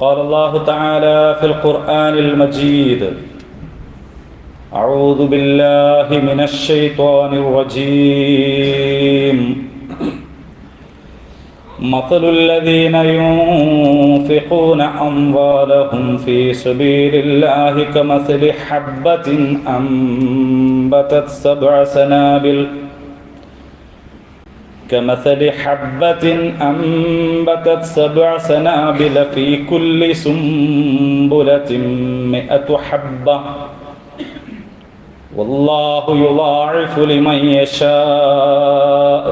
قال الله تعالى في القرآن المجيد أعوذ بالله من الشيطان الرجيم. مثل الذين ينفقون أموالهم في سبيل الله كمثل حبة أنبتت سبع سنابل كمثل حبة أنبتت سبع سنابل في كل سنبلة مئة حبة والله يضاعف لمن يشاء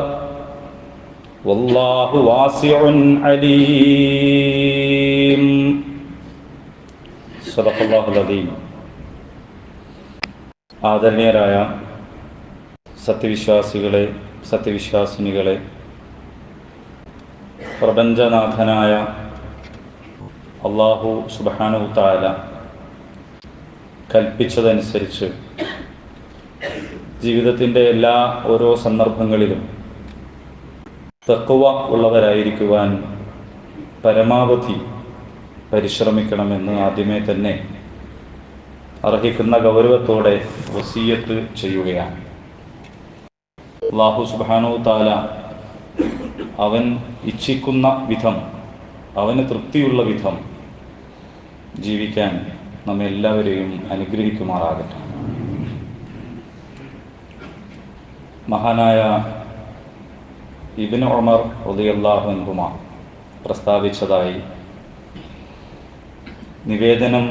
والله واسع عليم صدق الله العظيم ആദരണീയരായ സത്യവിശ്വാസികളെ സത്യവിശ്വാസിനികളെ പ്രപഞ്ചനാഥനായ അള്ളാഹു സുബാനുത്താല താല കൽപ്പിച്ചതനുസരിച്ച് ജീവിതത്തിന്റെ എല്ലാ ഓരോ സന്ദർഭങ്ങളിലും തക്കുവ ഉള്ളവരായിരിക്കുവാൻ പരമാവധി പരിശ്രമിക്കണമെന്ന് ആദ്യമേ തന്നെ അർഹിക്കുന്ന ഗൗരവത്തോടെ വസീയത്ത് ചെയ്യുകയാണ്. അള്ളാഹു സുബാനു താല അവൻ ഇച്ഛിക്കുന്ന വിധം അവന് തൃപ്തിയുള്ള വിധം ജീവിക്കാൻ നമ്മെ എല്ലാവരെയും അനുഗ്രഹിക്കുമാറാകട്ടെ. മഹാനായ ഇബിൻ ഉമർ ഉദയല്ലാഹുൻകുമ പ്രസ്താവിച്ചതായി നിവേദനം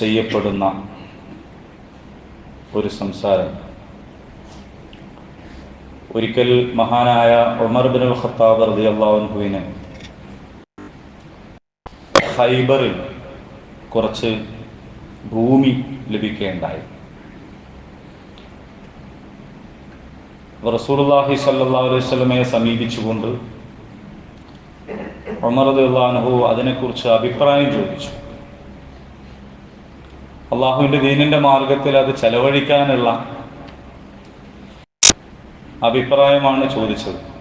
ചെയ്യപ്പെടുന്ന ഒരു സംസാരം. ഒരിക്കൽ മഹാനായ ഉമർ ബിൻ ഖത്താബ് റതി അള്ളാഹുവിന് ഹൈബറിൽ കുറച്ച് ഭൂമി ലഭിക്കേണ്ടായി. റസൂർലാഹി സല്ലാ അലൈഹി വസല്ലമയെ സമീപിച്ചുകൊണ്ട് ഉമർ റളിയല്ലാഹു അതിനെക്കുറിച്ച് അഭിപ്രായം ചോദിച്ചു. അള്ളാഹുവിന്റെ ദീനിന്റെ മാർഗത്തിൽ അത് ചെലവഴിക്കാനുള്ള അഭിപ്രായമാണ് ചോദിച്ചത്.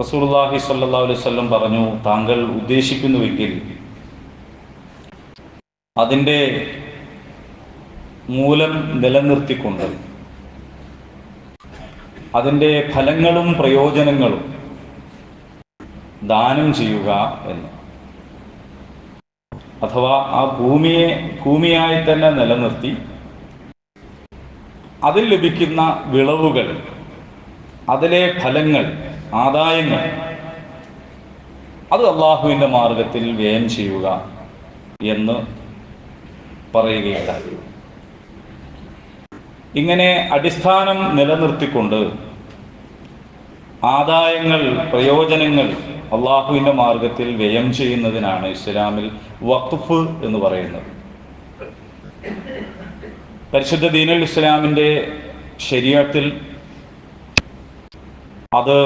റസൂർലാഹി സല്ലാ അലൈഹി വസല്ലം പറഞ്ഞു താങ്കൾ ഉദ്ദേശിക്കുന്നുവെങ്കിൽ അതിന്റെ മൂലം നിലനിർത്തിക്കൊണ്ട് അതിന്റെ ഫലങ്ങളും പ്രയോജനങ്ങളും ദാനം ചെയ്യുക എന്ന്. അഥവാ ആ ഭൂമിയെ ഭൂമിയായി തന്നെ നിലനിർത്തി അതിൽ ലഭിക്കുന്ന വിളവുകൾ അതിലെ ഫലങ്ങൾ ആദായങ്ങൾ അത് അള്ളാഹുവിന്റെ മാർഗത്തിൽ വ്യയം ചെയ്യുക എന്ന് പറയുകയുണ്ടായി. ഇങ്ങനെ അടിസ്ഥാനം നിലനിർത്തിക്കൊണ്ട് ആദായങ്ങൾ പ്രയോജനങ്ങൾ അള്ളാഹുവിന്റെ മാർഗത്തിൽ വ്യയം ചെയ്യുന്നതിനാണ് ഇസ്ലാമിൽ വഖഫ് എന്ന് പറയുന്നത്. പരിശുദ്ധ ദീനുൽ ഇസ്ലാമിന്റെ ശരീരത്തിൽ അത്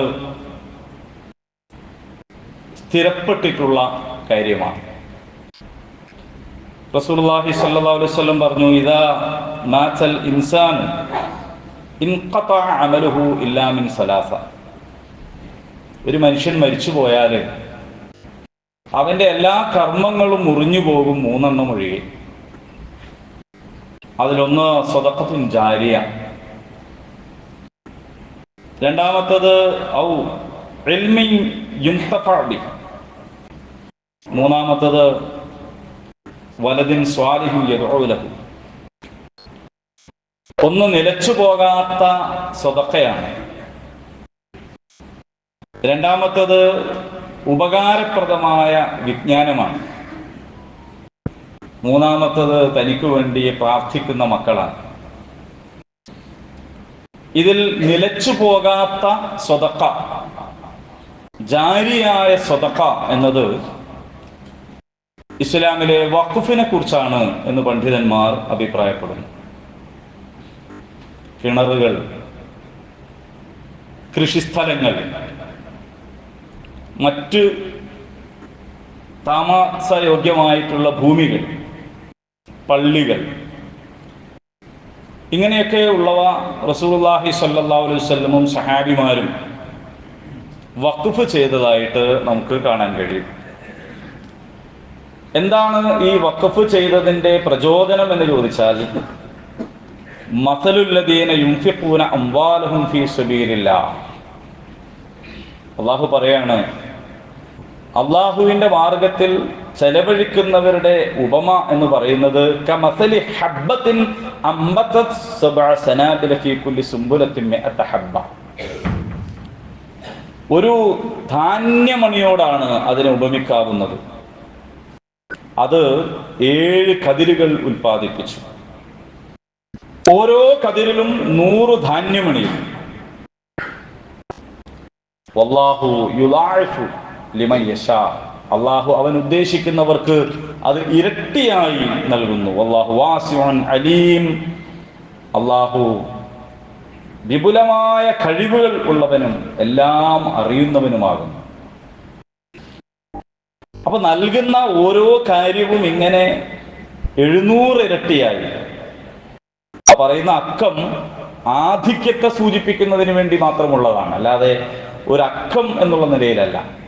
സ്ഥിരപ്പെട്ടിട്ടുള്ള കാര്യമാണ്. റസൂർലാഹി വസല്ലം പറഞ്ഞു ഇതാ മാതൽ ഇൻസാൻ അമലുഹു ഇല്ലാ മിൻ സലാസ. ഒരു മനുഷ്യൻ മരിച്ചു പോയാൽ അവന്റെ എല്ലാ കർമ്മങ്ങളും മുറിഞ്ഞു പോകും മൂന്നെണ്ണം ഒഴികെ. അതിലൊന്ന് സ്വതക്കത്തും ജാരിയ രണ്ടാമത്തത് ഔ. മൂന്നാമത്തത് വലതിൻ സ്വാലിഹു യദുലഹു ഒന്ന് നിലച്ചു പോകാത്ത സ്വതക്കയാണ്. രണ്ടാമത്തത് ഉപകാരപ്രദമായ വിജ്ഞാനമാണ്. മൂന്നാമത്തത് തനിക്ക് വേണ്ടി പ്രാർത്ഥിക്കുന്ന മക്കളാണ്. ഇതിൽ നിലച്ചു പോകാത്ത സ്വതക്ക ജാരിയായ സ്വതക്ക എന്നത് ഇസ്ലാമിലെ വഖഫിനെ കുറിച്ചാണ് എന്ന് പണ്ഡിതന്മാർ അഭിപ്രായപ്പെടുന്നു. കിണറുകൾ കൃഷിസ്ഥലങ്ങൾ മറ്റ് താമസയോഗ്യമായിട്ടുള്ള ഭൂമികൾ പള്ളികൾ. ഇങ്ങനെയൊക്കെ ഉള്ളവ റസൂലുള്ളാഹി സ്വല്ലല്ലാഹു അലൈഹി വസല്ലമും സഹാബിമാരും വഖഫ് ചെയ്തതായിട്ട് നമുക്ക് കാണാൻ കഴിയും. എന്താണ് ഈ വഖഫ് ചെയ്തതിന്റെ പ്രചോദനം എന്ന് ചോദിച്ചാൽ മസലുല്ലദീന യുംഫിഖൂന അംവാലഹും ഫീ സബീലില്ലാഹ്. അള്ളാഹു പറയാണ് അള്ളാഹുവിന്റെ മാർഗത്തിൽ ചെലവഴിക്കുന്നവരുടെ ഉപമ എന്ന് പറയുന്നത് കമസലി ഒരു ധാന്യമണിയോടാണ് അതിനെ ഉപമിക്കാവുന്നത്. അത് ഏഴ് കതിരുകൾ ഉൽപ്പാദിപ്പിച്ചു. ഓരോ കതിരിലും നൂറ് ധാന്യമണിയും. വല്ലാഹു യശാ. അള്ളാഹു അവൻ ഉദ്ദേശിക്കുന്നവർക്ക് അത് ഇരട്ടിയായി നൽകുന്നു. അള്ളാഹു വാസിവൻ അലീം. അള്ളാഹു വിപുലമായ കഴിവുകൾ ഉള്ളവനും എല്ലാം അറിയുന്നവനുമാകുന്നു. അപ്പൊ നൽകുന്ന ഓരോ കാര്യവും ഇങ്ങനെ എഴുന്നൂറ് ഇരട്ടിയായി. പറയുന്ന അക്കം ആധിക്യത്തെ സൂചിപ്പിക്കുന്നതിന് വേണ്ടി മാത്രമുള്ളതാണ്. അല്ലാതെ ഒരു അക്കം എന്നുള്ള നിലയിലല്ല.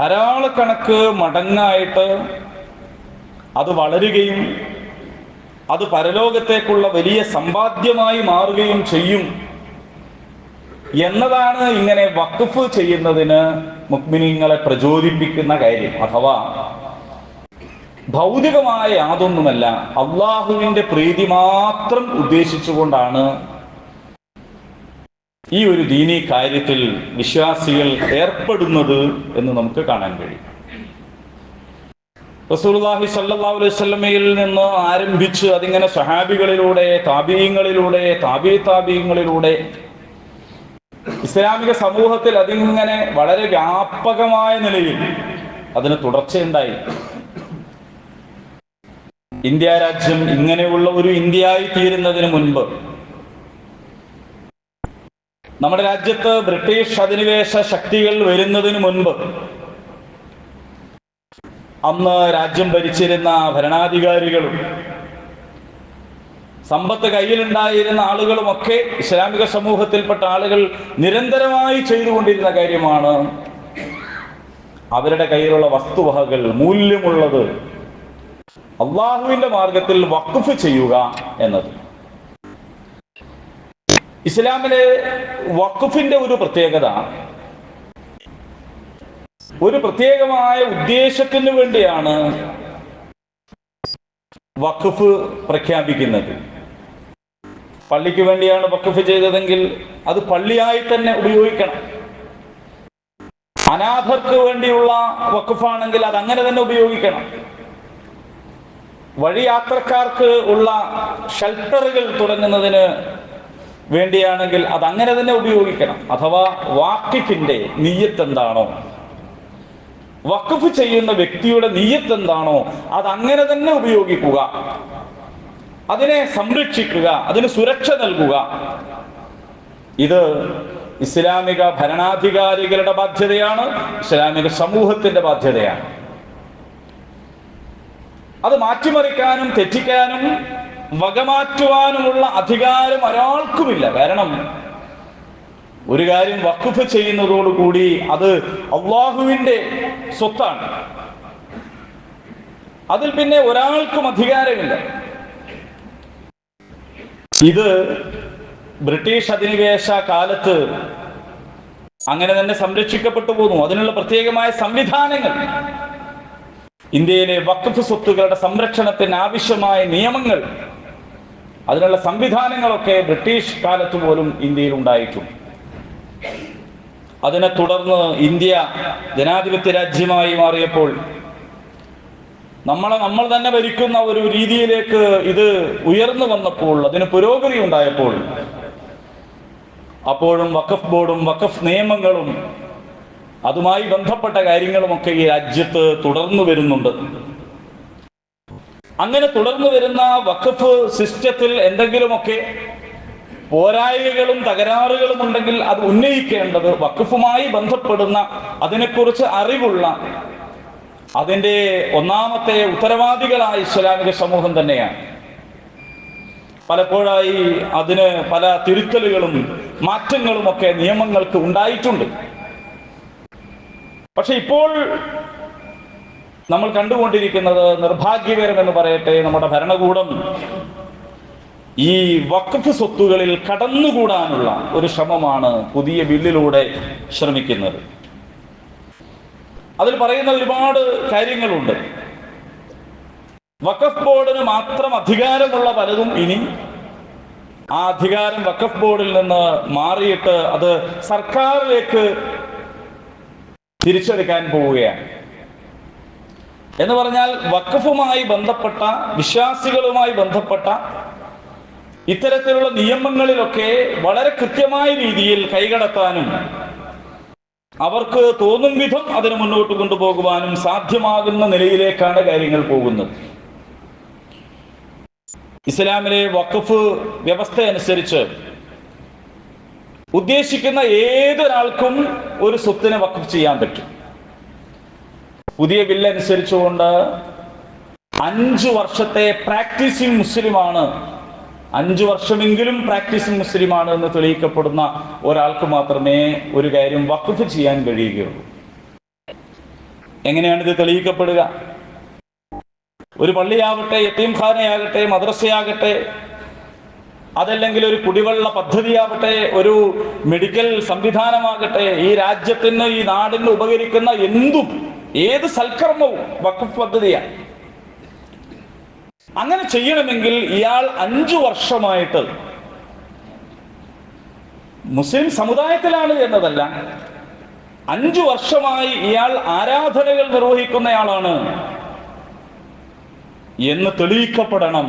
ധാരാളക്കണക്ക് മടങ്ങായിട്ട് അത് വളരുകയും അത് പരലോകത്തേക്കുള്ള വലിയ സമ്പാദ്യമായി മാറുകയും ചെയ്യും. എന്നതാണ് ഇങ്ങനെ വഖഫ് ചെയ്യുന്നതിന് മുക്മിനിങ്ങളെ പ്രചോദിപ്പിക്കുന്ന കാര്യം അഥവാ ഭൗതികമായ യാതൊന്നുമല്ല അള്ളാഹുവിന്റെ പ്രീതി മാത്രം ഉദ്ദേശിച്ചുകൊണ്ടാണ് ഈ ഒരു ദീനി കാര്യത്തിൽ വിശ്വാസികൾ ഏർപ്പെടുന്നത് എന്ന് നമുക്ക് കാണാൻ കഴിയും. റസൂലുള്ളാഹി സല്ലാ അലൈഹി വസല്ലമയിൽ നിന്ന് ആരംഭിച്ച് അതിങ്ങനെ സഹാബികളിലൂടെ താബീയങ്ങളിലൂടെ താബി താബീയങ്ങളിലൂടെ ഇസ്ലാമിക സമൂഹത്തിൽ അതിങ്ങനെ വളരെ വ്യാപകമായ നിലയിൽ അതിന് തുടർച്ചയുണ്ടായി ഇന്ത്യ രാജ്യം ഇങ്ങനെയുള്ള ഒരു ഇന്ത്യയായി തീരുന്നതിന് മുൻപ് നമ്മുടെ രാജ്യത്ത് ബ്രിട്ടീഷ് അധിനിവേശ ശക്തികൾ വരുന്നതിന് മുൻപ് അന്ന് രാജ്യം ഭരിച്ചിരുന്ന ഭരണാധികാരികളും സമ്പത്ത് കയ്യിലുണ്ടായിരുന്ന ആളുകളുമൊക്കെ ഇസ്ലാമിക സമൂഹത്തിൽപ്പെട്ട ആളുകൾ നിരന്തരമായി ചെയ്തുകൊണ്ടിരുന്ന കാര്യമാണ് അവരുടെ കയ്യിലുള്ള വസ്തുവകകൾ മൂല്യമുള്ളത് അള്ളാഹുവിന്റെ മാർഗത്തിൽ വഖഫ് ചെയ്യുക എന്നത്. ഇസ്ലാമിലെ വഖഫിന്റെ ഒരു പ്രത്യേകത. ഒരു പ്രത്യേകമായ ഉദ്ദേശത്തിന് വേണ്ടിയാണ് വഖഫ് പ്രഖ്യാപിക്കുന്നത്. പള്ളിക്ക് വേണ്ടിയാണ് വഖഫ് ചെയ്തതെങ്കിൽ അത് പള്ളിയായി തന്നെ ഉപയോഗിക്കണം. അനാഥർക്ക് വേണ്ടിയുള്ള വഖഫാണെങ്കിൽ അത് അങ്ങനെ തന്നെ ഉപയോഗിക്കണം. വഴിയാത്രക്കാർക്ക് ഉള്ള ഷെൽട്ടറുകൾ തുടങ്ങുന്നതിന് വേണ്ടിയാണെങ്കിൽ അത് അങ്ങനെ തന്നെ ഉപയോഗിക്കണം. അഥവാ വാക്കിഫിന്റെ നീയത്ത് എന്താണോ വഖഫ് ചെയ്യുന്ന വ്യക്തിയുടെ നീയത്ത് എന്താണോ അത് അങ്ങനെ തന്നെ ഉപയോഗിക്കുക. അതിനെ സംരക്ഷിക്കുക അതിന് സുരക്ഷ നൽകുക. ഇത് ഇസ്ലാമിക ഭരണാധികാരികളുടെ ബാധ്യതയാണ് ഇസ്ലാമിക സമൂഹത്തിന്റെ ബാധ്യതയാണ്. അത് മാറ്റിമറിക്കാനും തെറ്റിക്കാനും വകമാറ്റുവാനുമുള്ള അധികാരം ഒരാൾക്കുമില്ല. കാരണം ഒരു കാര്യം വഖഫ് ചെയ്യുന്നതോടുകൂടി അത് അള്ളാഹുവിന്റെ സ്വത്താണ്. അതിൽ പിന്നെ ഒരാൾക്കും അധികാരമില്ല. ഇത് ബ്രിട്ടീഷ് അധിനിവേശ കാലത്ത് അങ്ങനെ തന്നെ സംരക്ഷിക്കപ്പെട്ടു പോന്നു. അതിനുള്ള പ്രത്യേകമായ സംവിധാനങ്ങൾ ഇന്ത്യയിലെ വഖഫ് സ്വത്തുക്കളുടെ സംരക്ഷണത്തിന് ആവശ്യമായ നിയമങ്ങൾ അതിനുള്ള സംവിധാനങ്ങളൊക്കെ ബ്രിട്ടീഷ് കാലത്ത് പോലും ഇന്ത്യയിൽ ഉണ്ടായിട്ടുണ്ട് അതിനെ തുടർന്ന് ഇന്ത്യ ജനാധിപത്യ രാജ്യമായി മാറിയപ്പോൾ നമ്മളെ നമ്മൾ തന്നെ ഭരിക്കുന്ന ഒരു രീതിയിലേക്ക് ഇത് ഉയർന്നു വന്നപ്പോൾ അതിന് പുരോഗതി ഉണ്ടായപ്പോൾ അപ്പോഴും വഖഫ് ബോർഡും വഖഫ് നിയമങ്ങളും അതുമായി ബന്ധപ്പെട്ട കാര്യങ്ങളുമൊക്കെ ഈ രാജ്യത്ത് തുടർന്നു വരുന്നുണ്ട്. അങ്ങനെ തുടർന്നു വരുന്ന വഖഫ് സിസ്റ്റത്തിൽ എന്തെങ്കിലുമൊക്കെ പോരായ്മകളും തകരാറുകളും ഉണ്ടെങ്കിൽ അത് ഉന്നയിക്കേണ്ടത് വഖഫുമായി ബന്ധപ്പെടുന്ന അതിനെക്കുറിച്ച് അറിവുള്ള അതിന്റെ ഒന്നാമത്തെ ഉത്തരവാദികളായ ഇസ്ലാമിക സമൂഹം തന്നെയാണ്. പലപ്പോഴായി അതിന് പല തിരുത്തലുകളും മാറ്റങ്ങളും ഒക്കെ നിയമങ്ങൾക്ക് ഉണ്ടായിട്ടുണ്ട്. പക്ഷെ ഇപ്പോൾ നമ്മൾ കണ്ടുകൊണ്ടിരിക്കുന്നത് നിർഭാഗ്യകരം എന്ന് പറയട്ടെ നമ്മുടെ ഭരണകൂടം ഈ വഖഫ് സ്വത്തുകളിൽ കടന്നുകൂടാനുള്ള ഒരു ശ്രമമാണ് പുതിയ ബില്ലിലൂടെ ശ്രമിക്കുന്നത്. അതിൽ പറയുന്ന ഒരുപാട് കാര്യങ്ങളുണ്ട്. വഖഫ് ബോർഡിന് മാത്രം അധികാരമുള്ള പലതും ഇനി ആ അധികാരം വഖഫ് ബോർഡിൽ നിന്ന് മാറിയിട്ട് അത് സർക്കാരിലേക്ക് തിരിച്ചെടുക്കാൻ പോവുകയാണ്. എന്ന് പറഞ്ഞാൽ വഖഫുമായി ബന്ധപ്പെട്ട വിശ്വാസികളുമായി ബന്ധപ്പെട്ട ഇത്തരത്തിലുള്ള നിയമങ്ങളിലൊക്കെ വളരെ കൃത്യമായ രീതിയിൽ കൈകടത്താനും അവർക്ക് തോന്നും വിധം അതിന് മുന്നോട്ട് കൊണ്ടുപോകുവാനും സാധ്യമാകുന്ന നിലയിലേക്കാണ് കാര്യങ്ങൾ പോകുന്നത്. ഇസ്ലാമിലെ വഖഫ് വ്യവസ്ഥ അനുസരിച്ച് ഉദ്ദേശിക്കുന്ന ഏതൊരാൾക്കും ഒരു സ്വത്തിനെ വഖഫ് ചെയ്യാൻ പറ്റും. പുതിയ ബില്ല് അനുസരിച്ചുകൊണ്ട് അഞ്ചു വർഷത്തെ പ്രാക്ടീസിങ് മുസ്ലിമാണ്. അഞ്ചു വർഷമെങ്കിലും പ്രാക്ടീസിങ് മുസ്ലിമാണ് എന്ന് തെളിയിക്കപ്പെടുന്ന ഒരാൾക്ക് മാത്രമേ ഒരു കാര്യം വഖഫ് ചെയ്യാൻ കഴിയുകയുള്ളൂ. എങ്ങനെയാണ് ഇത് തെളിയിക്കപ്പെടുക? ഒരു പള്ളിയാവട്ടെ യത്തീംഖാനയാകട്ടെ മദ്രസയാകട്ടെ അതല്ലെങ്കിൽ ഒരു കുടിവെള്ള പദ്ധതിയാവട്ടെ ഒരു മെഡിക്കൽ സംവിധാനമാകട്ടെ ഈ രാജ്യത്തിന് ഈ നാടിന് ഉപകരിക്കുന്ന എന്തും ഏത് സൽക്കർമ്മവും വഖഫ് പദ്ധതിയാണ്. അങ്ങനെ ചെയ്യണമെങ്കിൽ ഇയാൾ അഞ്ചു വർഷമായിട്ട് മുസ്ലിം സമുദായത്തിലാണ് എന്നതല്ല അഞ്ചു വർഷമായി ഇയാൾ ആരാധനകൾ നിർവഹിക്കുന്നയാളാണ് എന്ന് തെളിയിക്കപ്പെടണം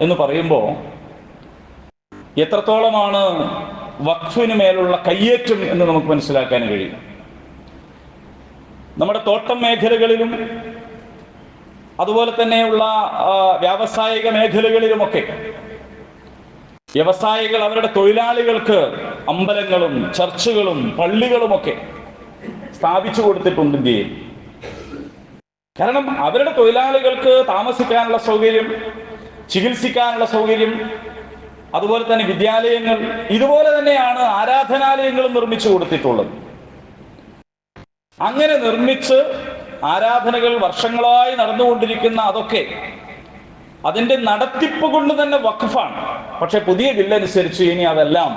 എന്ന് പറയുമ്പോൾ എത്രത്തോളമാണ് വഖഫിന് മേലുള്ള കയ്യേറ്റം എന്ന് നമുക്ക് മനസ്സിലാക്കാൻ കഴിയും. നമ്മുടെ തോട്ടം മേഖലകളിലും അതുപോലെ തന്നെയുള്ള വ്യാവസായിക മേഖലകളിലുമൊക്കെ വ്യവസായികൾ അവരുടെ തൊഴിലാളികൾക്ക് അമ്പലങ്ങളും ചർച്ചുകളും പള്ളികളുമൊക്കെ സ്ഥാപിച്ചു കൊടുത്തിട്ടുണ്ട് ഇന്ത്യയിൽ കാരണം അവരുടെ തൊഴിലാളികൾക്ക് താമസിക്കാനുള്ള സൗകര്യം ചികിത്സിക്കാനുള്ള സൗകര്യം അതുപോലെ തന്നെ വിദ്യാലയങ്ങൾ ഇതുപോലെ തന്നെയാണ് ആരാധനാലയങ്ങളും നിർമ്മിച്ചു കൊടുത്തിട്ടുള്ളത്. അങ്ങനെ നിർമ്മിച്ച് ആരാധനകൾ വർഷങ്ങളായി നടന്നുകൊണ്ടിരിക്കുന്ന അതൊക്കെ അതിന്റെ നടത്തിപ്പ് കൊണ്ട് തന്നെ വഖഫാണ്. പക്ഷെ പുതിയ ബില്ലനുസരിച്ച് ഇനി അതെല്ലാം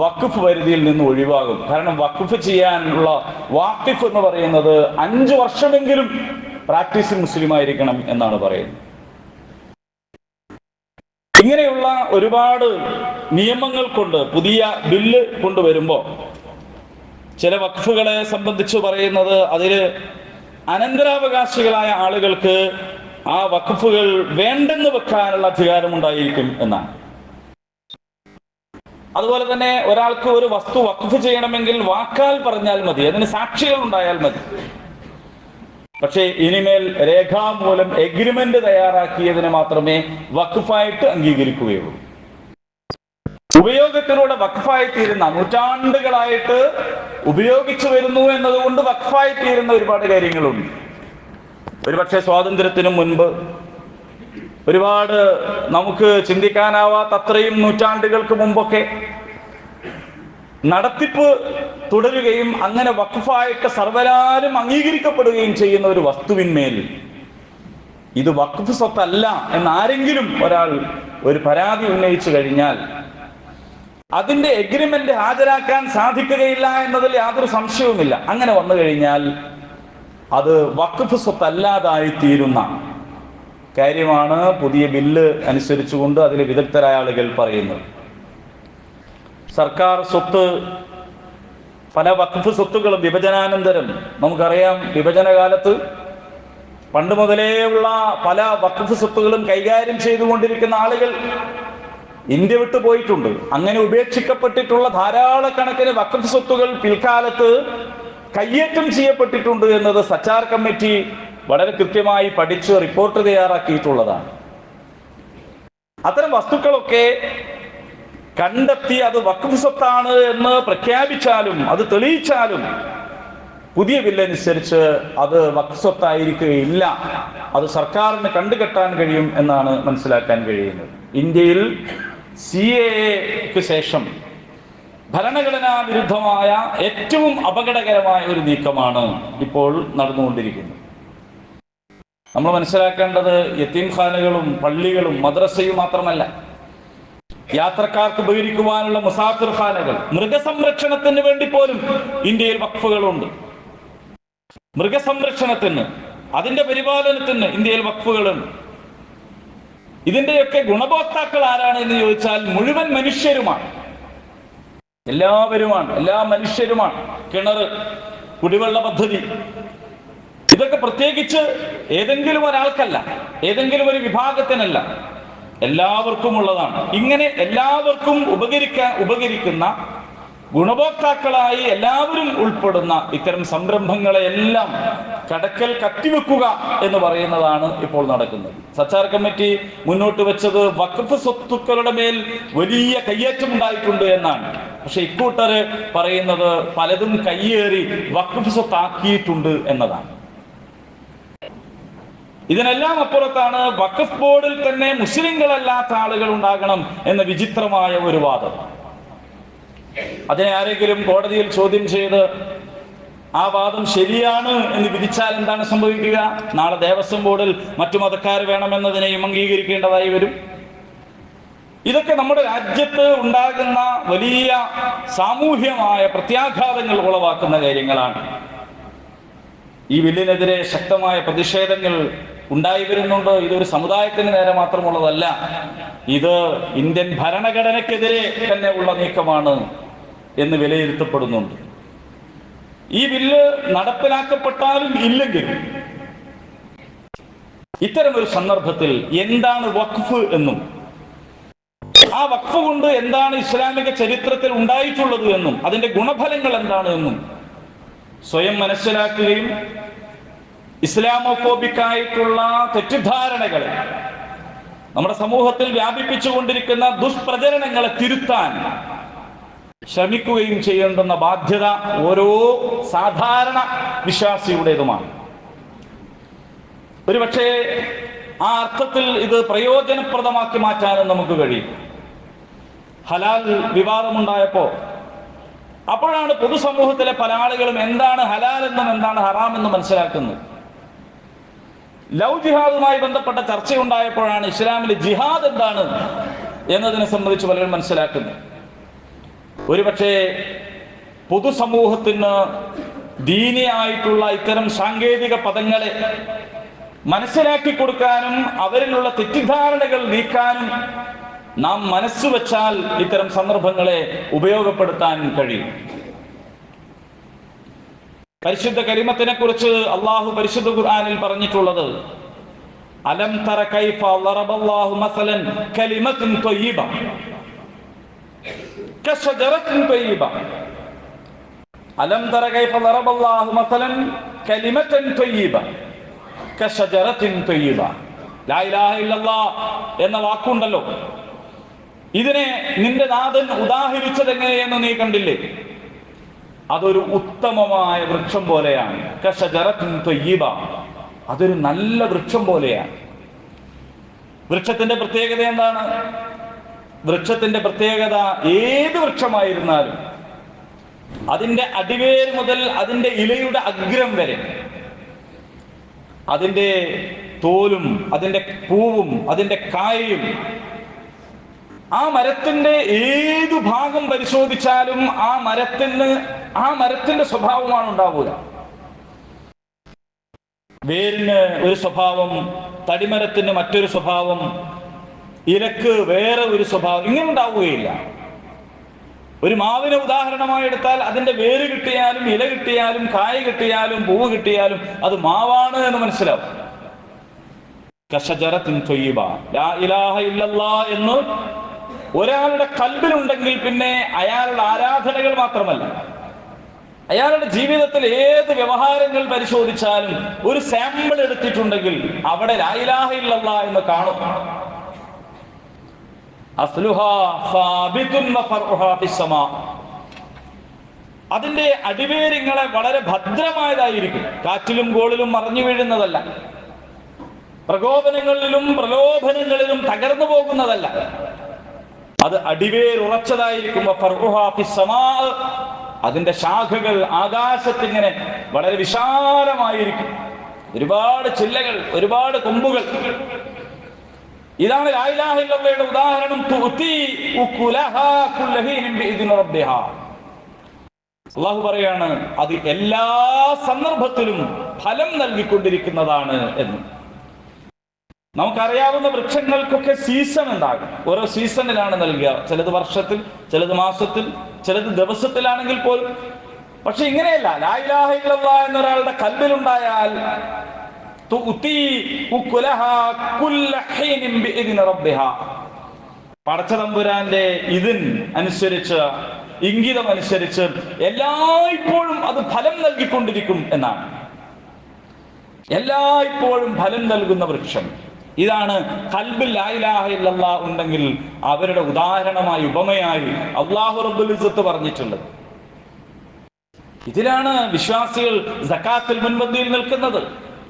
വഖഫ് പരിധിയിൽ നിന്ന് ഒഴിവാകും. കാരണം വഖഫ് ചെയ്യാനുള്ള വാക്കിഫ് എന്ന് പറയുന്നത് അഞ്ചു വർഷമെങ്കിലും പ്രാക്ടീസ് മുസ്ലിം ആയിരിക്കണം എന്നാണ് പറയുന്നത്. ഇങ്ങനെയുള്ള ഒരുപാട് നിയമങ്ങൾ കൊണ്ട് പുതിയ ബില്ല് കൊണ്ടുവരുമ്പോൾ ചില വഖഫുകളെ സംബന്ധിച്ച് പറയുന്നത് അതിൽ അനന്തരാവകാശികളായ ആളുകൾക്ക് ആ വഖഫുകൾ വേണ്ടെന്ന് വെക്കാനുള്ള അധികാരം ഉണ്ടായിരിക്കും എന്നാണ്. അതുപോലെ തന്നെ ഒരാൾക്ക് ഒരു വസ്തു വഖഫ് ചെയ്യണമെങ്കിൽ വാക്കാൽ പറഞ്ഞാൽ മതി അതിന് സാക്ഷികൾ ഉണ്ടായാൽ മതി. പക്ഷേ ഇനിമേൽ രേഖാമൂലം എഗ്രിമെന്റ് തയ്യാറാക്കിയതിനെ മാത്രമേ വഖഫായിട്ട് അംഗീകരിക്കുകയുള്ളൂ. ഉപയോഗത്തിലൂടെ വഖഫായി തീരുന്ന നൂറ്റാണ്ടുകളായിട്ട് ഉപയോഗിച്ചു വരുന്നു എന്നതുകൊണ്ട് വഖഫായി തീരുന്ന ഒരുപാട് കാര്യങ്ങളുണ്ട്. ഒരുപക്ഷെ സ്വാതന്ത്ര്യത്തിനു മുൻപ് ഒരുപാട് നമുക്ക് ചിന്തിക്കാനാവാത്ത അത്രയും നൂറ്റാണ്ടുകൾക്ക് മുമ്പൊക്കെ നടത്തിപ്പ് തുടരുകയും അങ്ങനെ വഖഫായിട്ട് സർവരാലും അംഗീകരിക്കപ്പെടുകയും ചെയ്യുന്ന ഒരു വസ്തുവിന്മേൽ ഇത് വഖഫ് സ്വത്തല്ല എന്ന് ആരെങ്കിലും ഒരാൾ ഒരു പരാതി ഉന്നയിച്ചു കഴിഞ്ഞാൽ അതിന്റെ എഗ്രിമെന്റ് ഹാജരാക്കാൻ സാധിക്കുകയില്ല എന്നതിൽ യാതൊരു സംശയവുമില്ല. അങ്ങനെ വന്നു കഴിഞ്ഞാൽ അത് വഖഫ് സ്വത്തല്ലാതായി തീരുന്ന കാര്യമാണ് പുതിയ ബില്ല് അനുസരിച്ചുകൊണ്ട് അതിൽ വിദഗ്ധരായ ആളുകൾ പറയുന്നത്. സർക്കാർ സ്വത്ത് പല വഖഫ് സ്വത്തുകളും വിഭജനാനന്തരം. നമുക്കറിയാം വിഭജന കാലത്ത് പണ്ട് മുതലേ ഉള്ള പല വഖഫ് സ്വത്തുകളും കൈകാര്യം ചെയ്തുകൊണ്ടിരിക്കുന്ന ആളുകൾ ഇന്ത്യ വിട്ടു പോയിട്ടുണ്ട്. അങ്ങനെ ഉപേക്ഷിക്കപ്പെട്ടിട്ടുള്ള ധാരാളക്കണക്കിന് വഖഫ് സ്വത്തുകൾ പിൽക്കാലത്ത് കയ്യേറ്റം ചെയ്യപ്പെട്ടിട്ടുണ്ട് എന്നത് സച്ചാർ കമ്മിറ്റി വളരെ കൃത്യമായി പഠിച്ച് റിപ്പോർട്ട് തയ്യാറാക്കിയിട്ടുള്ളതാണ്. അത്തരം വസ്തുക്കളൊക്കെ കണ്ടെത്തി അത് വഖഫ് സ്വത്താണ് എന്ന് പ്രഖ്യാപിച്ചാലും അത് തെളിയിച്ചാലും പുതിയ ബില്ലനുസരിച്ച് അത് വഖഫ് സ്വത്തായിരിക്കുകയില്ല. അത് സർക്കാരിന് കണ്ടുകെട്ടാൻ കഴിയും എന്നാണ് മനസ്സിലാക്കാൻ കഴിയുന്നത്. ഇന്ത്യയിൽ സി എക്ക് ശേഷം ഭരണഘടനാ വിരുദ്ധമായ ഏറ്റവും അപകടകരമായ ഒരു നീക്കമാണ് ഇപ്പോൾ നടന്നുകൊണ്ടിരിക്കുന്നത്. നമ്മൾ മനസ്സിലാക്കേണ്ടത് യത്തീംഖാനകളും പള്ളികളും മദ്രസയും മാത്രമല്ല യാത്രക്കാർക്ക് ഉപകരിക്കുവാനുള്ള മുസാഫിർ ഖാനകൾ മൃഗസംരക്ഷണത്തിന് വേണ്ടി പോലും ഇന്ത്യയിൽ വഖഫുകളുണ്ട്. മൃഗസംരക്ഷണത്തിന് അതിന്റെ പരിപാലനത്തിന് ഇന്ത്യയിൽ വഖഫുകളുണ്ട്. ഇതിന്റെയൊക്കെ ഗുണഭോക്താക്കൾ ആരാണ് എന്ന് ചോദിച്ചാൽ മുഴുവൻ മനുഷ്യരുമാണ്. എല്ലാവരുമാണ് എല്ലാ മനുഷ്യരുമാണ്. കിണർ കുടിവെള്ള പദ്ധതി. ഇതൊക്കെ പ്രത്യേകിച്ച് ഏതെങ്കിലും ഒരാൾക്കല്ല ഏതെങ്കിലും ഒരു വിഭാഗത്തിനല്ല. എല്ലാവർക്കും ഉള്ളതാണ് ഇങ്ങനെ എല്ലാവർക്കും ഉപകരിക്കാൻ ഉപകരിക്കുന്ന ഗുണഭോക്താക്കളായി എല്ലാവരും ഉൾപ്പെടുന്ന ഇത്തരം സംരംഭങ്ങളെയെല്ലാം കടക്കൽ കത്തിവെക്കുക എന്ന് പറയുന്നതാണ് ഇപ്പോൾ നടക്കുന്നത്. സച്ചാർ കമ്മിറ്റി മുന്നോട്ട് വെച്ചത് വഖഫ് സ്വത്തുക്കളുടെ മേൽ വലിയ കയ്യേറ്റം ഉണ്ടായിട്ടുണ്ട് എന്നാണ്. പക്ഷെ ഇക്കൂട്ടര് പറയുന്നത് പലതും കയ്യേറി വഖഫ് സ്വത്താക്കിയിട്ടുണ്ട് എന്നതാണ്. ഇതിനെല്ലാം അപ്പുറത്താണ് വഖഫ് ബോർഡിൽ തന്നെ മുസ്ലിങ്ങളല്ലാത്ത ആളുകൾ ഉണ്ടാകണം എന്ന വിചിത്രമായ ഒരു വാദം. അതിനെ ആരെങ്കിലും കോടതിയിൽ ചോദ്യം ചെയ്ത് ആ വാദം ശരിയാണ് എന്ന് വിധിച്ചാൽ എന്താണ് സംഭവിക്കുക? നാളെ ദേവസ്വം ബോർഡിൽ മറ്റു മതക്കാർ വേണമെന്നതിനെയും അംഗീകരിക്കേണ്ടതായി വരും. ഇതൊക്കെ നമ്മുടെ രാജ്യത്ത് ഉണ്ടാകുന്ന വലിയ സാമൂഹ്യമായ പ്രത്യാഘാതങ്ങൾ ഉളവാക്കുന്ന കാര്യങ്ങളാണ്. ഈ ബില്ലിനെതിരെ ശക്തമായ പ്രതിഷേധങ്ങൾ ഉണ്ടായി വരുന്നുണ്ട് ഇതൊരു സമുദായത്തിന് നേരെ മാത്രമുള്ളതല്ല. ഇത് ഇന്ത്യൻ ഭരണഘടനയ്ക്കെതിരെ തന്നെ ഉള്ള നീക്കമാണ് എന്ന് വിലയിരുത്തപ്പെടുന്നുണ്ട്. ഈ ബില്ല് നടപ്പിലാക്കപ്പെട്ടാലും ഇല്ലെങ്കിലും ഒരു സന്ദർഭത്തിൽ എന്താണ് വഖഫ് എന്നും ആ വഖഫ് കൊണ്ട് എന്താണ് ഇസ്ലാമിക ചരിത്രത്തിൽ ഉണ്ടായിട്ടുള്ളത് എന്നും അതിന്റെ ഗുണഫലങ്ങൾ എന്താണ് എന്നും സ്വയം മനസ്സിലാക്കുകയും ഇസ്ലാമോഫോബിക്കായിട്ടുള്ള തെറ്റിദ്ധാരണകൾ നമ്മുടെ സമൂഹത്തിൽ വ്യാപിപ്പിച്ചുകൊണ്ടിരിക്കുന്ന ദുഷ്പ്രചരണങ്ങളെ തിരുത്താൻ ശ്രമിക്കുകയും ചെയ്യേണ്ടുന്ന ബാധ്യത ഓരോ സാധാരണ വിശ്വാസിയുടേതുമാണ്. ഒരുപക്ഷെ ആ അർത്ഥത്തിൽ ഇത് പ്രയോജനപ്രദമാക്കി മാറ്റാനും നമുക്ക് കഴിയും. ഹലാൽ വിവാദമുണ്ടായപ്പോ അപ്പോഴാണ് പൊതുസമൂഹത്തിലെ പല ആളുകളും എന്താണ് ഹലാൽ എന്നും എന്താണ് ഹറാം എന്നും മനസ്സിലാക്കുന്നത്. ലവ് ജിഹാദുമായി ബന്ധപ്പെട്ട ചർച്ചയുണ്ടായപ്പോഴാണ് ഇസ്ലാമിൽ ജിഹാദ് എന്താണ് എന്നതിനെ സംബന്ധിച്ച് പലരും മനസ്സിലാക്കുന്നത്. ഒരുപക്ഷെ പൊതുസമൂഹത്തിന് ദീനിയായിട്ടുള്ള ഇത്തരം സാങ്കേതിക പദങ്ങളെ മനസ്സിലാക്കി കൊടുക്കാനും അവരിലുള്ള തെറ്റിദ്ധാരണകൾ നീക്കാനും നാം മനസ്സുവെച്ചാൽ ഇത്തരം സന്ദർഭങ്ങളെ ഉപയോഗപ്പെടുത്താൻ കഴിയും. പരിശുദ്ധ കരിമത്തിനെ കുറിച്ച് അള്ളാഹു പരിശുദ്ധ ഖുർആാനിൽ പറഞ്ഞിട്ടുള്ളത് അലം തറ കൈഫ ളറബല്ലാഹു മസലൻ കലിമത്തുൻ ത്വയ്യിബ കശജറത്തുൻ ത്വയ്യിബ അലം തറ കൈഫ ളറബല്ലാഹു മസലൻ കലിമത്തുൻ ത്വയ്യിബ കശജറത്തുൻ ത്വയ്യിബ ലാ ഇലാഹ ഇല്ലല്ലാഹ് എന്ന വാക്കുണ്ടല്ലോ. ഇതിനെ നിന്റെ നാഥൻ ഉദാഹരിച്ചത് എങ്ങനെയെന്ന് നീ കണ്ടില്ലേ? അതൊരു ഉത്തമമായ വൃക്ഷം പോലെയാണ്. കഷജറത്തിൻ ത്വയ്യിബ അതൊരു നല്ല വൃക്ഷം പോലെയാണ്. വൃക്ഷത്തിന്റെ പ്രത്യേകത എന്താണ്? വൃക്ഷത്തിന്റെ പ്രത്യേകത ഏത് വൃക്ഷമായിരുന്നാലും അതിന്റെ അടിവേര് മുതൽ അതിന്റെ ഇലയുടെ അഗ്രം വരെ അതിന്റെ തോലും അതിന്റെ പൂവും അതിന്റെ കായയും ആ മരത്തിന്റെ ഏതു ഭാഗം പരിശോധിച്ചാലും ആ മരത്തിന് ആ മരത്തിന്റെ സ്വഭാവമാണ് ഉണ്ടാവുക. വേരിന് ഒരു സ്വഭാവം തടിമരത്തിന് മറ്റൊരു സ്വഭാവം ഇലക്ക് വേറെ ഒരു സ്വഭാവം ഇങ്ങനെ ഉണ്ടാവുകയില്ല. ഒരു മാവിനെ ഉദാഹരണമായി എടുത്താൽ അതിന്റെ വേര് കിട്ടിയാലും ഇല കിട്ടിയാലും കായ കിട്ടിയാലും പൂവ് കിട്ടിയാലും അത് മാവാണ് എന്ന് മനസ്സിലാവും. എന്ന് ഒരാളുടെ കൽബിലുണ്ടെങ്കിൽ പിന്നെ അയാളുടെ ആരാധനകൾ മാത്രമല്ല. അയാളുടെ ജീവിതത്തിൽ ഏത് വ്യവഹാരങ്ങൾ പരിശോധിച്ചാലും ഒരു സാമ്പിൾ എടുത്തിട്ടുണ്ടെങ്കിൽ അവിടെ ലായിലാഹയില്ല എന്ന് കാണും. അതിന്റെ അടിവേരിങ്ങളെ വളരെ ഭദ്രമായതായിരിക്കും. കാറ്റിലും ഗോളിലും മറഞ്ഞു വീഴുന്നതല്ല. പ്രകോപനങ്ങളിലും പ്രലോഭനങ്ങളിലും തകർന്നു പോകുന്നതല്ല. അത് അടിവേരുറച്ചതായിരിക്കും. അതിന്റെ ശാഖകൾ ആകാശത്തിങ്ങനെ വളരെ വിശാലമായിരിക്കും. ഒരുപാട് ചില്ലകൾ ഒരുപാട് കൊമ്പുകൾ. ഇതാണ് ലാ ഇലാഹ ഇല്ലല്ലാഹയുടെ ഉദാഹരണം. അള്ളാഹു പറയാണ് അത് എല്ലാ സന്ദർഭത്തിലും ഫലം നൽകിക്കൊണ്ടിരിക്കുന്നതാണ് എന്ന്. നമുക്കറിയാവുന്ന വൃക്ഷങ്ങൾക്കൊക്കെ സീസൺ ഉണ്ടാകും. ഓരോ സീസണിലാണ് നൽകുക. ചിലത് വർഷത്തിൽ ചിലത് മാസത്തിൽ ചിലത് ദിവസത്തിലാണെങ്കിൽ പോലും. പക്ഷെ ഇങ്ങനെയല്ല. ലായിലാഹില്ല എന്നൊരാളുടെ കൽബിലുണ്ടായാൽ തുഅ്തി ഉകുലഹാ കുല്ല ഹീനിൻ ബിഇദ്നി റബ്ബിഹാ. പടച്ചതമ്പുരാന്റെ ഇതിൻ അനുസരിച്ച് ഇംഗിതം അനുസരിച്ച് എല്ലായ്പ്പോഴും അത് ഫലം നൽകിക്കൊണ്ടിരിക്കും എന്നാണ്. എല്ലായ്പ്പോഴും ഫലം നൽകുന്ന വൃക്ഷം. ഇതാണ് കൽബിൽ ഉണ്ടെങ്കിൽ അവരുടെ ഉദാഹരണമായി ഉപമയായി അള്ളാഹു ഇസ്സത്ത് പറഞ്ഞിട്ടുള്ളത് ഇതിലാണ് വിശ്വാസികൾ സക്കാത്തിൽ മുൻപന്തിയിൽ നിൽക്കുന്നത്.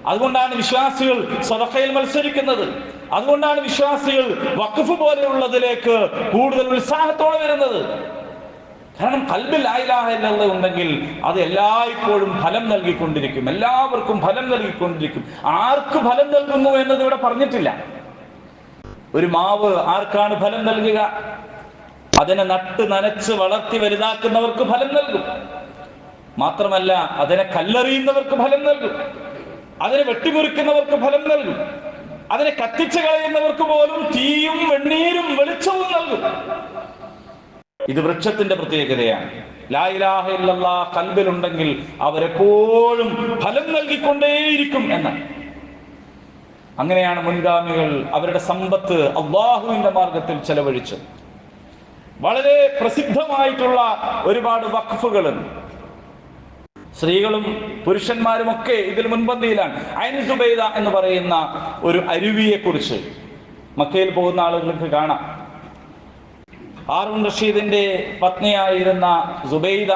അതുകൊണ്ടാണ് വിശ്വാസികൾ സ്വതക്കയിൽ മത്സരിക്കുന്നത്. അതുകൊണ്ടാണ് വിശ്വാസികൾ വഖഫ് പോലെയുള്ളതിലേക്ക് കൂടുതൽ ഉത്സാഹത്തോടെ വരുന്നത്. കാരണം കൽബിൽ ആയിലാഹ എന്നുള്ളത് ഉണ്ടെങ്കിൽ അത് എല്ലായ്പ്പോഴും ഫലം നൽകിക്കൊണ്ടിരിക്കും. എല്ലാവർക്കും ഫലം നൽകിക്കൊണ്ടിരിക്കും. ആർക്ക് ഫലം നൽകുന്നു എന്നത് ഇവിടെ പറഞ്ഞിട്ടില്ല. ഒരു മാവ് ആർക്കാണ് ഫലം നൽകുക? അതിനെ നട്ട് നനച്ച് വളർത്തി വലുതാക്കുന്നവർക്ക് ഫലം നൽകും. മാത്രമല്ല അതിനെ കല്ലെറിയുന്നവർക്ക് ഫലം നൽകും. അതിനെ വെട്ടിമുറിക്കുന്നവർക്ക് ഫലം നൽകും. അതിനെ കത്തിച്ചു കളയുന്നവർക്ക് പോലും തീയും വെണ്ണീരും വെളിച്ചവും നൽകും. ഇത് വൃക്ഷത്തിന്റെ പ്രത്യേകതയാണ്. ലായിലാഹ കൽബിലുണ്ടെങ്കിൽ അവരെപ്പോഴും ഫലം നൽകിക്കൊണ്ടേയിരിക്കും എന്ന് അങ്ങനെയാണ് മുൻഗാമികൾ അവരുടെ സമ്പത്ത് അള്ളാഹുവിന്റെ മാർഗത്തിൽ ചെലവഴിച്ചത്. വളരെ പ്രസിദ്ധമായിട്ടുള്ള ഒരുപാട് വഖഫുകളുണ്ട് സ്ത്രീകളും പുരുഷന്മാരും ഒക്കെ ഇതിൽ മുൻപന്തിയിലാണ്. അയൻ സുബൈദ എന്ന് പറയുന്ന ഒരു അരുവിയെ കുറിച്ച് മക്കയിൽ പോകുന്ന ആളുകൾക്ക് കാണാം. ഹാറൂൺ റഷീദിന്റെ പത്നിയായിരുന്ന സുബൈദ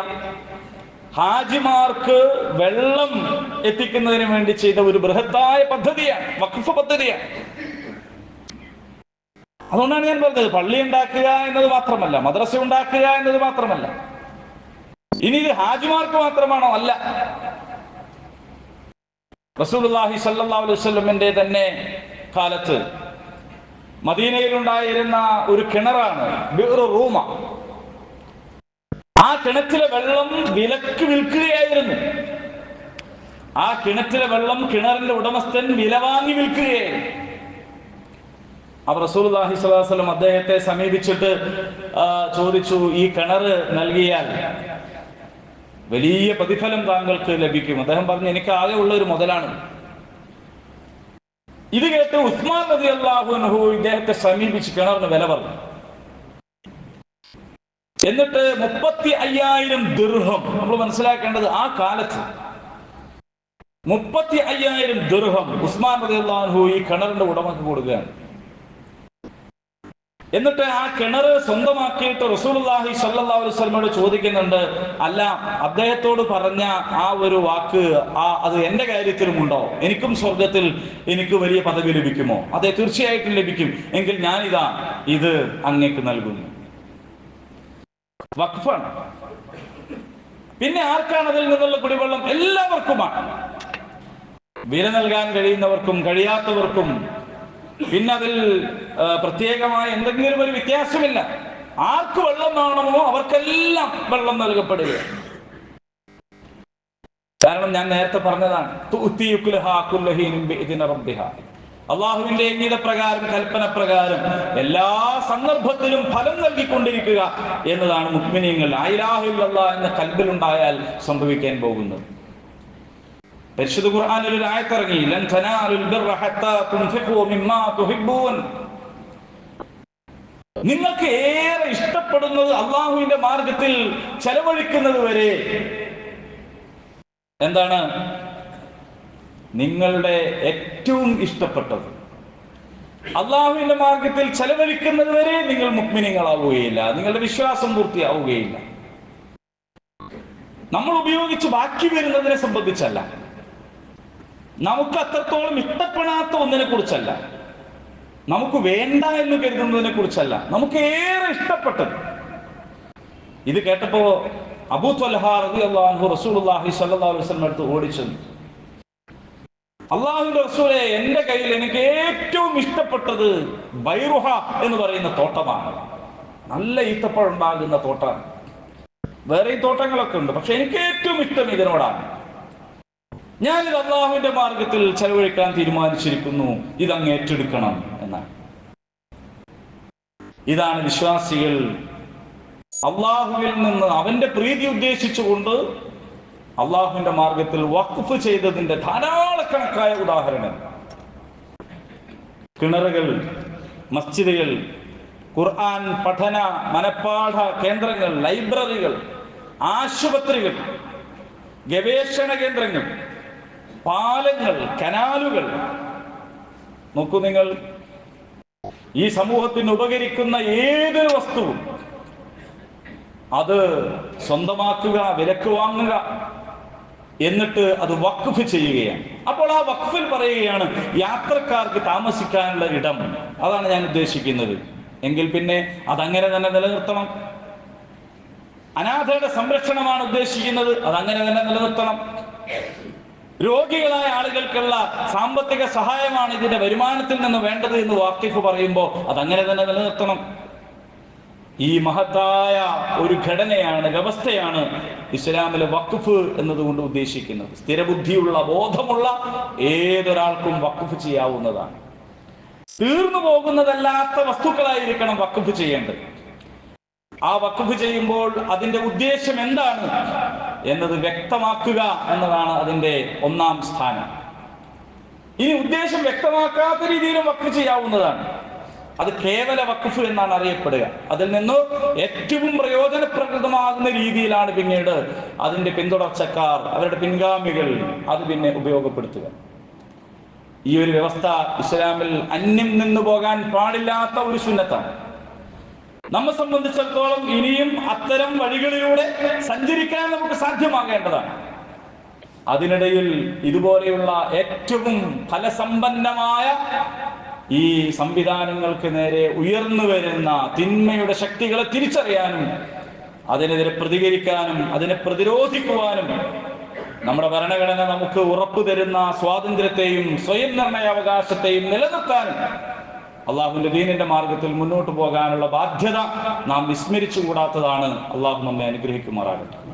ഹാജിമാർക്ക് വെള്ളം എത്തിക്കുന്നതിന് വേണ്ടി ചെയ്ത ഒരു ബൃഹത്തായ പദ്ധതിയാണ് വഖഫ് പദ്ധതിയാണ്. അതുകൊണ്ടാണ് ഞാൻ പറഞ്ഞത് പള്ളി ഉണ്ടാക്കുക എന്നത് മാത്രമല്ല മദ്രസ ഉണ്ടാക്കുക എന്നത് മാത്രമല്ല. ഇനി ഇത് ഹാജിമാർക്ക് മാത്രമാണോ? അല്ല. സല്ലല്ലാഹു അലൈഹി വസല്ലമിന്റെ തന്നെ കാലത്ത് മദീനയിലുണ്ടായിരുന്ന ഒരു കിണറാണ് റൂമ. ആ കിണറ്റിലെ വെള്ളം വിലക്ക് വിൽക്കുകയായിരുന്നു. ആ കിണറ്റിലെ വെള്ളം കിണറിന്റെ ഉടമസ്ഥൻ വില വാങ്ങി വിൽക്കുകയായിരുന്നു. അപ്പൊ റസൂൽഹി സ്വലാസ്ലം അദ്ദേഹത്തെ സമീപിച്ചിട്ട് ചോദിച്ചു ഈ കിണർ നൽകിയാൽ വലിയ പ്രതിഫലം താങ്കൾക്ക് ലഭിക്കും? അദ്ദേഹം പറഞ്ഞു എനിക്ക് ആകെ ഉള്ള ഒരു മുതലാണ്. ഇത് കേട്ട് ഉസ്മാൻ നദി അള്ളാഹുനഹു ഇദ്ദേഹത്തെ സമീപിച്ച് കിണറിന് വില പറഞ്ഞു. എന്നിട്ട് മുപ്പത്തി അയ്യായിരം ദീർഘം നമ്മൾ മനസ്സിലാക്കേണ്ടത് ആ കാലത്ത് മുപ്പത്തി അയ്യായിരം ദീർഘം ഉസ്മാൻ നദി അള്ളാഹു ഈ കിണറിന്റെ ഉടമക്ക് കൊടുക്കുകയാണ്. എന്നിട്ട് ആ കിണർ സ്വന്തമാക്കിയിട്ട് റസൂലുള്ളാഹി സ്വല്ലല്ലാഹു അലൈഹി വസല്ലമയോട് ചോദിക്കുന്നുണ്ട് അല്ല അദ്ദേഹത്തോട് പറഞ്ഞ ആ ഒരു വാക്ക് ആ അത് എന്റെ കാര്യത്തിലും ഉണ്ടോ എനിക്കും സ്വർഗത്തിൽ എനിക്ക് വലിയ പദവി ലഭിക്കുമോ? അതെ തീർച്ചയായിട്ടും ലഭിക്കും. എങ്കിൽ ഞാനിതാ ഇത് അങ്ങേക്ക് നൽകുന്നു. വഖഫാണ്. പിന്നെ ആർക്കാണ് അതിൽ നിന്നുള്ള കുടിവെള്ളം? എല്ലാവർക്കുമാണ്. വില നൽകാൻ കഴിയുന്നവർക്കും കഴിയാത്തവർക്കും പിന്നെ അതിൽ പ്രത്യേകമായ എന്തെങ്കിലും ഒരു വ്യത്യാസമില്ല. ആർക്ക് വെള്ളം വേണമോ അവർക്കെല്ലാം വെള്ളം നൽകപ്പെടുക. കാരണം ഞാൻ നേരത്തെ പറഞ്ഞതാണ്. അള്ളാഹുവിന്റെ ഇംഗിത പ്രകാരം കൽപ്പന പ്രകാരം എല്ലാ സന്ദർഭത്തിലും ഫലം നൽകിക്കൊണ്ടിരിക്കുക എന്നതാണ് മുക്മിനീങ്ങൾ ആയിരാഹുല്ല എന്ന കൽബിലുണ്ടായാൽ സംഭവിക്കാൻ പോകുന്നത്. പരിശുദ്ധ ഖുർആനിൽ ഒരു ആയത്തിറങ്ങി ലൻ തനാലുൽ ബിർറ ഹത്താ മിമ്മാ തുഹിബ്ബൂൻ. നിങ്ങൾക്ക് ഏറെ ഇഷ്ടപ്പെടുന്നത് അള്ളാഹുവിന്റെ മാർഗത്തിൽ ചെലവഴിക്കുന്നത് വരെ. എന്താണ്? നിങ്ങളുടെ ഏറ്റവും ഇഷ്ടപ്പെട്ടത്. അള്ളാഹുവിന്റെ മാർഗത്തിൽ ചെലവഴിക്കുന്നത് വരെ നിങ്ങൾ മുക്മിനികളാവുകയില്ല നിങ്ങളുടെ വിശ്വാസം പൂർത്തിയാവുകയില്ല. നമ്മൾ ഉപയോഗിച്ച് ബാക്കി വരുന്നതിനെ സംബന്ധിച്ചല്ല. നമുക്ക് അത്രത്തോളം ഇഷ്ടപ്പെടാത്ത ഒന്നിനെ കുറിച്ചല്ല. നമുക്ക് വേണ്ട എന്ന് കരുതുന്നതിനെ കുറിച്ചല്ല. നമുക്ക് ഏറെ ഇഷ്ടപ്പെട്ടത്. ഇത് കേട്ടപ്പോ അബൂ ത്വൽഹ അലൈഹി വസല്ലം അടുത്ത് ഓടിച്ചു അള്ളാഹുന്റെ റസൂലെ എന്റെ കയ്യിൽ എനിക്ക് ഏറ്റവും ഇഷ്ടപ്പെട്ടത് ബൈറുഹ എന്ന് പറയുന്ന തോട്ടമാണ്. നല്ല ഈത്തപ്പഴം ഉണ്ടാകുന്ന തോട്ടമാണ് ഈ തോട്ടങ്ങളൊക്കെ ഉണ്ട് പക്ഷെ എനിക്ക് ഏറ്റവും ഇഷ്ടം ഇതിനോടാണ്. ഞാനിത് അള്ളാഹുവിന്റെ മാർഗത്തിൽ ചെലവഴിക്കാൻ തീരുമാനിച്ചിരിക്കുന്നു. ഇതങ്ങ് ഏറ്റെടുക്കണം എന്നാണ്. ഇതാണ് വിശ്വാസികൾ അള്ളാഹുവിൽ നിന്ന് അവന്റെ പ്രീതി ഉദ്ദേശിച്ചുകൊണ്ട് അള്ളാഹുവിന്റെ മാർഗത്തിൽ വഖഫ് ചെയ്തതിന്റെ ധാരാളക്കണക്കായ ഉദാഹരണം കിണറുകൾ മസ്ജിദുകൾ ഖുർആൻ പഠന മനപ്പാഠ കേന്ദ്രങ്ങൾ ലൈബ്രറികൾ ആശുപത്രികൾ ഗവേഷണ കേന്ദ്രങ്ങൾ പാലങ്ങൾ കനാലുകൾ. നോക്കൂ നിങ്ങൾ. ഈ സമൂഹത്തിന് ഉപകരിക്കുന്ന ഏതൊരു വസ്തുവും അത് സ്വന്തമാക്കുക വിലക്ക് വാങ്ങുക എന്നിട്ട് അത് വഖഫ് ചെയ്യുകയാണ്. അപ്പോൾ ആ വഖഫിൽ പറയുകയാണ് യാത്രക്കാർക്ക് താമസിക്കാനുള്ള ഇടം. അതാണ് ഞാൻ ഉദ്ദേശിക്കുന്നത്. എങ്കിൽ പിന്നെ അതങ്ങനെ തന്നെ നിലനിർത്തണം. അനാഥയുടെ സംരക്ഷണമാണ് ഉദ്ദേശിക്കുന്നത്. അതങ്ങനെ തന്നെ നിലനിർത്തണം. രോഗികളായ ആളുകൾക്കുള്ള സാമ്പത്തിക സഹായമാണ് ഇതിന്റെ വരുമാനത്തിൽ നിന്ന് വേണ്ടത് എന്ന് വാക്കിഫ് പറയുമ്പോൾ അതങ്ങനെ തന്നെ നിലനിർത്തണം. ഈ മഹത്തായ ഒരു ഘടനയാണ് വ്യവസ്ഥയാണ് ഇസ്ലാമിലെ വഖഫ് എന്നതുകൊണ്ട് ഉദ്ദേശിക്കുന്നത്. സ്ഥിരബുദ്ധിയുള്ള ബോധമുള്ള ഏതൊരാൾക്കും വഖഫ് ചെയ്യാവുന്നതാണ്. തീർന്നു പോകുന്നതല്ലാത്ത വസ്തുക്കളായിരിക്കണം വഖഫ് ചെയ്യേണ്ടത്. ആ വഖഫ് ചെയ്യുമ്പോൾ അതിന്റെ ഉദ്ദേശം എന്താണ്? എന്നത് വ്യക്തമാക്കുക എന്നതാണ് അതിന്റെ ഒന്നാം സ്ഥാനം. ഇനി ഉദ്ദേശം വ്യക്തമാക്കാത്ത രീതിയിലും വഖഫ് ചെയ്യാവുന്നതാണ്. അത് കേവല വഖഫ് എന്നാണ് അറിയപ്പെടുക. അതിൽ നിന്ന് ഏറ്റവും പ്രയോജനപ്രദമാകുന്ന രീതിയിലാണ് പിന്നീട് അതിന്റെ പിന്തുടർച്ചക്കാർ അവരുടെ പിൻഗാമികൾ അത് പിന്നെ ഉപയോഗപ്പെടുത്തുക. ഈ ഒരു വ്യവസ്ഥ ഇസ്ലാമിൽ അന്യം നിന്നു പോകാൻ പാടില്ലാത്ത ഒരു സുന്നത്താണ്. നമ്മെ സംബന്ധിച്ചിടത്തോളം ഇനിയും അത്തരം വഴികളിലൂടെ സഞ്ചരിക്കാൻ നമുക്ക് സാധ്യമാകേണ്ടതാണ്. അതിനിടയിൽ ഇതുപോലെയുള്ള ഏറ്റവും ഫലസമ്പന്നമായ ഈ സംവിധാനങ്ങൾക്ക് നേരെ ഉയർന്നു വരുന്ന തിന്മയുടെ ശക്തികളെ തിരിച്ചറിയാനും അതിനെതിരെ പ്രതികരിക്കാനും അതിനെ പ്രതിരോധിക്കുവാനും നമ്മുടെ ഭരണഘടന നമുക്ക് ഉറപ്പു തരുന്ന സ്വാതന്ത്ര്യത്തെയും സ്വയം നിർണയാവകാശത്തെയും നിലനിർത്താനും അള്ളാഹുവിന്റെ ദീനിന്റെ മാർഗത്തിൽ മുന്നോട്ട് പോകാനുള്ള ബാധ്യത നാം വിസ്മരിച്ചു കൂടാത്തതാണ് അള്ളാഹു നമ്മെ അനുഗ്രഹിക്കുമാറാകട്ടെ.